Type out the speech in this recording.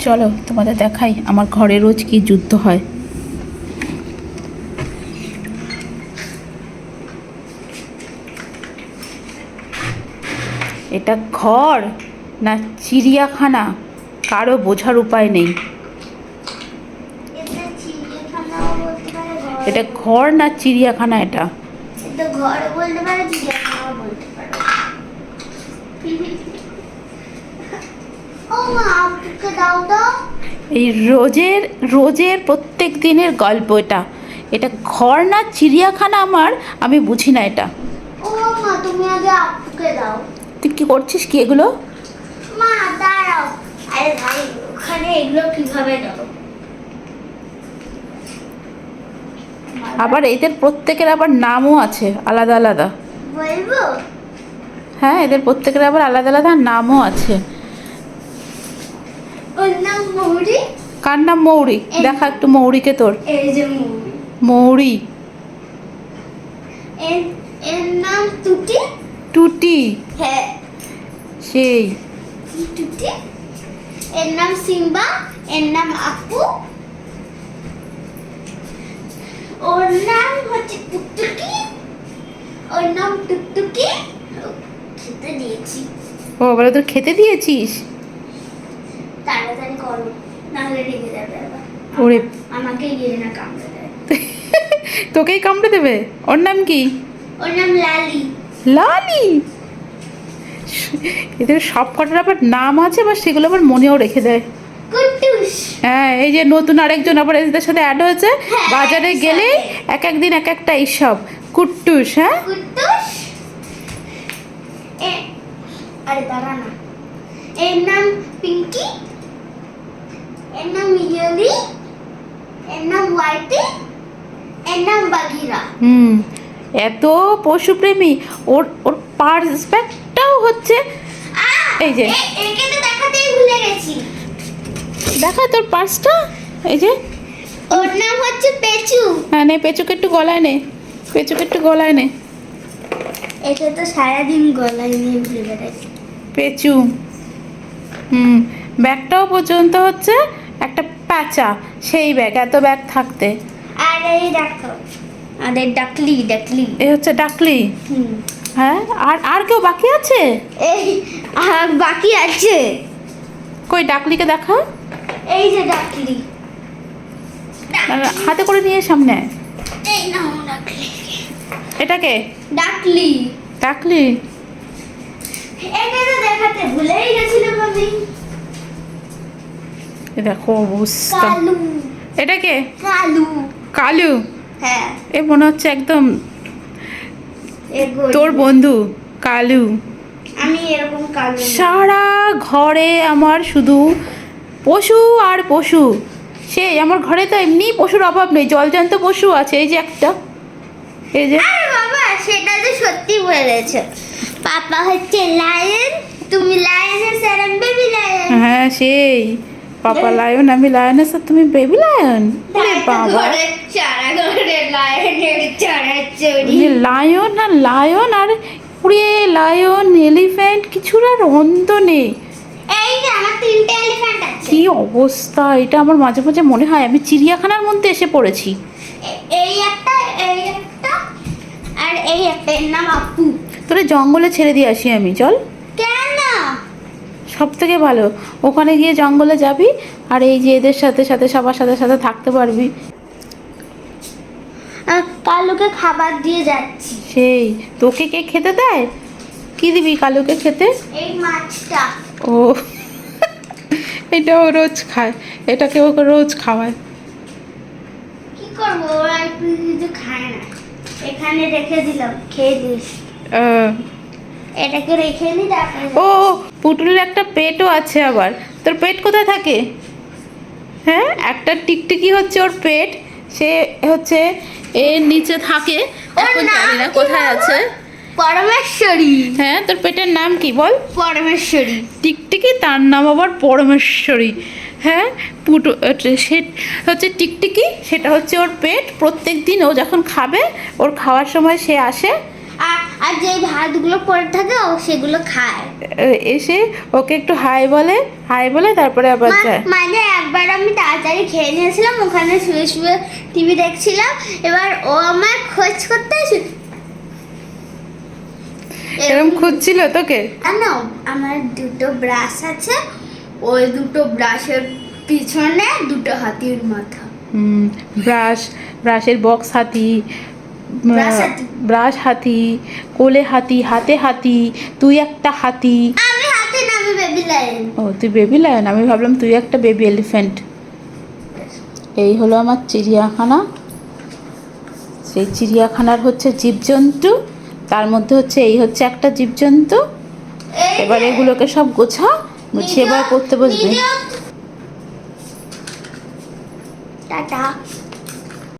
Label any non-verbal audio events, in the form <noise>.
চলো তোমাদের দেখাই আমার ঘরে রোজ কি যুদ্ধ হয়। এটা ঘর না চিড়িয়াখানা? কারও বোঝার উপায় নেই। এটা ঘর। না চিড়িয়াখানা এটা ঘর বলতে পারে চিড়িয়াখানাও বলতে পারে। এই রোজের রোজের প্রত্যেক দিনের গল্প এটা। এটা ঘর না চিড়িয়াখানা আমার আমি বুঝি না এটা। তুমি আগে আপুকে দাও। তুই কি করছিস কি এগুলো? মা দাঁড়াও। আরে ভাই ওখানে এগুলো কীভাবে দাও? আবার এদের প্রত্যেকের আবার নামও আছে আলাদা আলাদা। বলব? হ্যাঁ এদের প্রত্যেকের আবার আলাদা আলাদা নামও আছে। কার নাম মৌরি? দেখা একটু মৌরিকে তোর। মৌরি। টুটি। হ্যাঁ। সেই। টুটি। এর নাম সিম্বা। এর নাম আপু। ওর নাম হচ্ছে টুকটুকি। ওর নাম টুকটুকি। খেতে দিয়েছি। ও বলে তোর খেতে দিয়েছিস? করো নাহলে রেগে যাবে ওরে। আমাকে গিয়ে না কামড়ে দেয়। <laughs> তোকেই কামড়ে দেবে? ওর নাম কি? ওর নাম লালি। লালি? এদের সব কটার আবার নাম আছে বা সেগুলো আবার মনেও রেখে দেয়। হ্যাঁ এই যে নতুন আরেকজন আবার এদের সাথে অ্যাড হয়েছে। হ্যাঁ, বাজারে গেলে এক এক দিন এক একটা এইসব। কুট্টুস হ্যাঁ? আরে দাঁড়া না। এর নাম পিঙ্কি? এর নাম ইয়লি এর নাম হোয়াইটি এর নাম বাঘিরা হুম এত পশুপ্রেমী ওর ওর পার্সপেক্টটাও হচ্ছে এই যে। একে তো দেখাতেই ভুলে গেছি। দেখা তোর পার্সটা এই যে। ওর নাম হচ্ছে পেচু। হ্যাঁ নে পেঁচুকে একটু গলায় নে পেঁচুকে একটু গলায় নে। একে তো সারাদিন গলায় নিয়ে ঘুরে বেড়াই পেঁচু। হুম ব্যাগটাও পর্যন্ত হচ্ছে একটা প্যাঁচা সেই ব্যাগ এত ব্যাগ থাকতে। আর এই দেখো আমাদের ডাকলি ডাকলি। এ হচ্ছে ডাকলি? হ্যাঁ আর আর কেউ বাকি আছে? এই আর বাকি আছে। কই ডাকলিকে দেখা? এই যে ডাকলি। হাতে করে নিয়ে সামনে। এই নাও ডাকলি এটাকে ডাকলি। ডাকলি? এটা তো দেখাতে ভুলেই গেছিলাম আমি। দেখো অবস্থা। কালু। এটাকে কালু। কালু? হ্যাঁ। এ মনে হচ্ছে একদম তোর বন্ধু কালু। আমি এরকম কালু সারা ঘরে আমার শুধু পশু আর পশু। সেই আমার ঘরে তো এমনি পশুর অভাব নেই জলজান্ত পশু আছে এই যে একটা। এই যে আরে বাবা সেটা তো সত্যি বলেছ। পাপা হচ্ছে লায়ন তুমি লায়নের স্যার বেবি লায়ন হ্যাঁ সেই। পাপা লায়ন আমি লায়নের সাথে তুমি বেবি লায়ন? বাবা। লায়ন আর লায়ন আর পুরে লায়ন এলিফ্যান্ট কিছুর আর অন্ত নেই। কি অবস্থা? এটা আমার মাঝে মাঝে মনে হয় আমি চিড়িয়াখানার মধ্যে এসে পড়েছি। এই একটা এই একটা আর এই একটা নাম আপু। তোরে জঙ্গলে ছেড়ে দিয়ে আসি আমি চল। সব থেকে ভালো। ওখানে গিয়ে জঙ্গলে যাবি আর এই যে এদের সাথে সাথে সবার সাথে সাথে থাকতে পারবি। কালুকে খাবার দিয়ে যাচ্ছি। সেই তোকে কে খেতে দেয়? কি দিবি কালুকে খেতে? এই মাছটা। ও এটা ও রোজ খায় এটাকে ওকে রোজ খাওয়ায়। কি করব? ওরা কিছু খায় না। এখানে রেখে দিলাম খেয়ে দিস। এটাকে রেখে নি তারপরে ও পুটুলের একটা পেটও আছে আবার। তোর পেট কোথায় থাকে? হ্যাঁ? একটা টিকটিকি হচ্ছে ওর পেট সে হচ্ছে এর নিচে থাকে। এখন জানি না কোথায় আছে। পরমেশ্বরী। হ্যাঁ তোর পেটের নাম কি বল? পরমেশ্বরী। টিকটিকি? তার নাম আবার পরমেশ্বরী। হ্যাঁ? পুটু সে হচ্ছে টিকটিকি সেটা হচ্ছে ওর পেট। প্রত্যেক দিন ও যখন খাবে ওর খাওয়ার সময় সে আসে। আর যে ভাতগুলো পড়ে থাকে ও সেগুলো খায়। এসে ওকে একটু হাই বলে হাই বলে তারপরে আবার যায়। মানে একবার আমি তাড়াতাড়ি খেয়ে নিয়েছিলাম ওখানে শুয়ে শুয়ে টিভি দেখছিলাম এবার ও আমার খোঁজ করতে এরকম খুঁজছিল তোকে? না আমার দুটো ব্রাশ আছে ওই দুটো ব্রাশের পিছনে দুটো হাতির মাথা। ব্রাশ ব্রাশের বক্স হাতি ব্রাশ হাতি। কোলে হাতি হাতে হাতি তুই একটা হাতি। আমি হাতে না আমি বেবি লাইন ও তুই বেবি লায়ন আমি ভাবলাম তুই একটা বেবি এলিফ্যান্ট এই হলো আমার চিড়িয়াখানা। সেই চিড়িয়াখানার হচ্ছে জীবজন্তু। তার মধ্যে হচ্ছে এই হচ্ছে একটা জীবজন্তু। এবার এগুলোকে সব গোছা গুছিয়ে এবার করতে বসবে। টাটা।